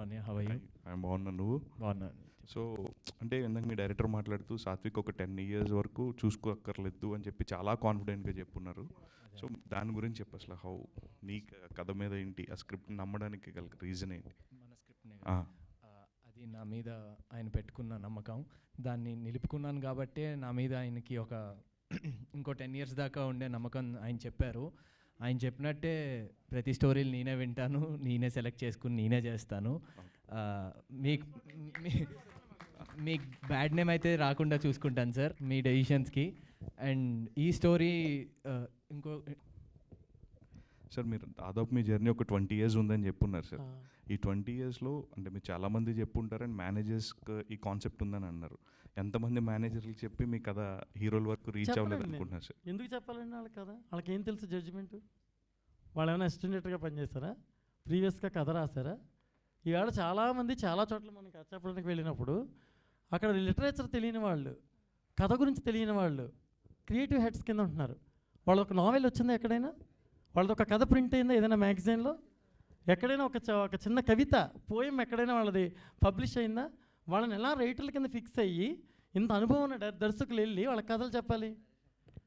అని హవయ్యూ ఐఎమ్ బాగున్నా నువ్వు? బాగున్నాను సో అంటే ఇందాక మీ డైరెక్టర్ మాట్లాడుతూ సాత్విక్ ఒక టెన్ ఇయర్స్ వరకు చూసుకోక్కర్లేదు అని చెప్పి చాలా కాన్ఫిడెంట్గా చెప్పున్నారు. సో దాని గురించి చెప్పు అసలు హౌ నీ కథ మీద ఏంటి? ఆ స్క్రిప్ట్ నమ్మడానికి గల రీజన్ ఏంటి? మన స్క్రిప్ట్ని ఆ, అది నా మీద ఆయన పెట్టుకున్న నమ్మకం. దాన్ని నిలుపుకున్నాను కాబట్టే నా మీద ఆయనకి ఒక ఇంకో టెన్ ఇయర్స్ దాకా ఉండే నమ్మకం ఆయన చెప్పారు. ఆయన చెప్పినట్టే ప్రతి స్టోరీలు నేనే వింటాను నేనే సెలెక్ట్ చేసుకుని నేనే చేస్తాను. మీకు మీ- మీకు బ్యాడ్ నేమ్ అయితే రాకుండా చూసుకుంటాను సార్ మీ డెసిషన్స్కి. అండ్ ఈ స్టోరీ ఇంకో సార్ మీరు దాదాపు మీ జర్నీ ఒక ట్వంటీ ఇయర్స్ ఉందని చెప్పున్నారు సార్. ఈ ట్వంటీ ఇయర్స్లో అంటే మీరు చాలామంది చెప్పుంటారు అండ్ మేనేజర్స్కి ఈ కాన్సెప్ట్ ఉందని అన్నారు. ఎంతమంది మేనేజర్లు చెప్పి మీ కథ హీరోల వరకు రీచ్ అవ్వలేదు. అనుకుంటున్నారు సార్? ఎందుకు చెప్పాలండి వాళ్ళకి కదా వాళ్ళకి ఏం తెలుసు జడ్జిమెంట్ వాళ్ళు ఏమైనా అసిస్టెంట్గా పనిచేస్తారా? ప్రీవియస్గా కథ రాశారా? ఈవేళ చాలామంది చాలా చోట్ల మనం కథ చెప్పడానికి వెళ్ళినప్పుడు అక్కడ లిటరేచర్ తెలియని వాళ్ళు కథ గురించి తెలియని వాళ్ళు క్రియేటివ్ హెడ్స్ కింద ఉంటున్నారు. వాళ్ళ ఒక నావెల్ వచ్చిందా ఎక్కడైనా? వాళ్ళది ఒక కథ ప్రింట్ అయిందా ఏదైనా మ్యాగజైన్లో? ఎక్కడైనా ఒక ఒక చిన్న కవిత పోయం ఎక్కడైనా వాళ్ళది పబ్లిష్ అయిందా? వాళ్ళని ఎలా రైటర్ల కింద ఫిక్స్ అయ్యి ఇంత అనుభవం ఉన్న దర్- దర్శకులు వెళ్ళి వాళ్ళ కథలు చెప్పాలి?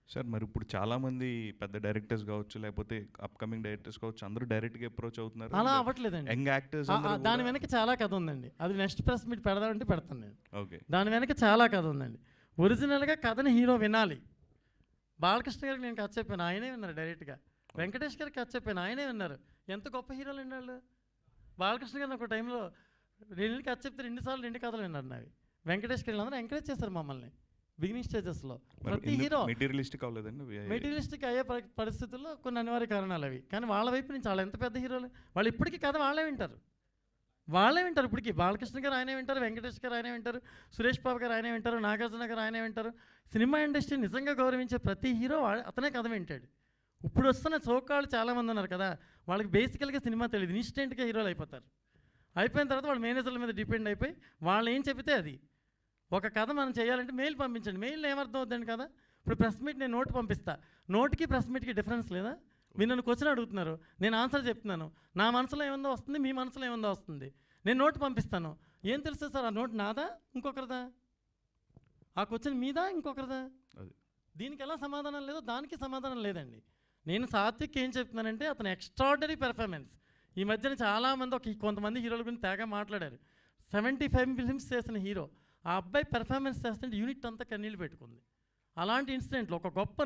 సార్ మరి ఇప్పుడు చాలా మంది పెద్ద డైరెక్టర్స్ కావచ్చు లేకపోతే అప్కమింగ్ డైరెక్టర్స్ కావచ్చు అందరూ డైరెక్ట్గా అప్రోచ్ అవుతున్నారు. అలా అవ్వట్లేదండి. యంగ్ యాక్టర్స్ దాని వెనక చాలా కథ ఉందండి. అది నెక్స్ట్ ప్రెస్ మీట్ పెడదామంటే పెడతాను నేను. ఓకే. దాని వెనక చాలా కథ ఉందండి. ఒరిజినల్గా కథని హీరో వినాలి. బాలకృష్ణ గారికి నేను కథ చెప్పాను ఆయనే విన్నారు డైరెక్ట్గా. వెంకటేష్ గారికి కథ చెప్పాను. ఆయనే విన్నారు. ఎంత గొప్ప హీరోలు వాళ్ళు. బాలకృష్ణ గారిని ఒక టైంలో రెండు కథ చెప్తే రెండుసార్లు రెండు కథలు విన్నారు నావి. వెంకటేష్ గారు అందరూ ఎంకరేజ్ చేశారు మమ్మల్ని. బిగినింగ్ స్టేజెస్లో ప్రతి హీరో మెటీరియలిస్టిక్ అవ్వలేదండి? మెటీరియలిస్టిక్ అయ్యే పరి- పరిస్థితుల్లో కొన్ని అనివార్య కారణాలు అవి. కానీ వాళ్ళ వైపు నుంచి వాళ్ళు ఎంత పెద్ద హీరోలు? వాళ్ళు ఇప్పటికీ కథ వాళ్ళే వింటారు. వాళ్ళే వింటారు ఇప్పటికీ. బాలకృష్ణ గారు ఆయనే వింటారు వెంకటేష్ గారు ఆయనే వింటారు సురేష్ బాబు గారు ఆయనే వింటారు నాగార్జున గారు ఆయనే వింటారు. సినిమా ఇండస్ట్రీ నిజంగా గౌరవించే ప్రతి హీరో అతనే కథ వింటాడు. ఇప్పుడు వస్తున్న చౌకాళ్ళు చాలామంది ఉన్నారు కదా వాళ్ళకి బేసికల్గా సినిమా తెలియదు. ఇన్స్టెంట్గా హీరోలు అయిపోతారు. అయిపోయిన తర్వాత వాళ్ళ మేనేజర్ల మీద డిపెండ్ అయిపోయి వాళ్ళు ఏం చెబితే అది. ఒక కథ మనం చేయాలంటే మెయిల్ పంపించండి. మెయిల్ ఏమర్థం అవుతుంది కదా? ఇప్పుడు ప్రెస్ మీట్ నేను నోట్ పంపిస్తా. నోట్కి ప్రెస్ మీట్కి డిఫరెన్స్ లేదా? మీరు నన్ను క్వశ్చన్ అడుగుతున్నారు. నేను ఆన్సర్ చెప్తున్నాను. నా మనసులో ఏముందో వస్తుంది మీ మనసులో ఏముందో వస్తుంది. నేను నోట్ పంపిస్తాను. ఏం తెలుసు సార్? ఆ నోట్ నాదా? ఇంకొకరిదా? ఆ క్వశ్చన్ మీదా? ఇంకొకరిదా. దీనికి ఎలా సమాధానం లేదో దానికి సమాధానం లేదండి. నేను సాత్విక్ ఏం చెప్తున్నానంటే అతను ఎక్స్ట్రాడనరీ పెర్ఫార్మెన్స్ ఈ మధ్యన చాలామంది ఒక కొంతమంది హీరోల గురించి తెగ మాట్లాడారు. సెవెంటీ ఫైవ్ ఫిలిమ్స్ చేసిన హీరో. ఆ అబ్బాయి పెర్ఫార్మెన్స్ చేస్తుంటే యూనిట్ అంతా కన్నీళ్ళు పెట్టుకుంది. అలాంటి ఇన్సిడెంట్లు ఒక గొప్ప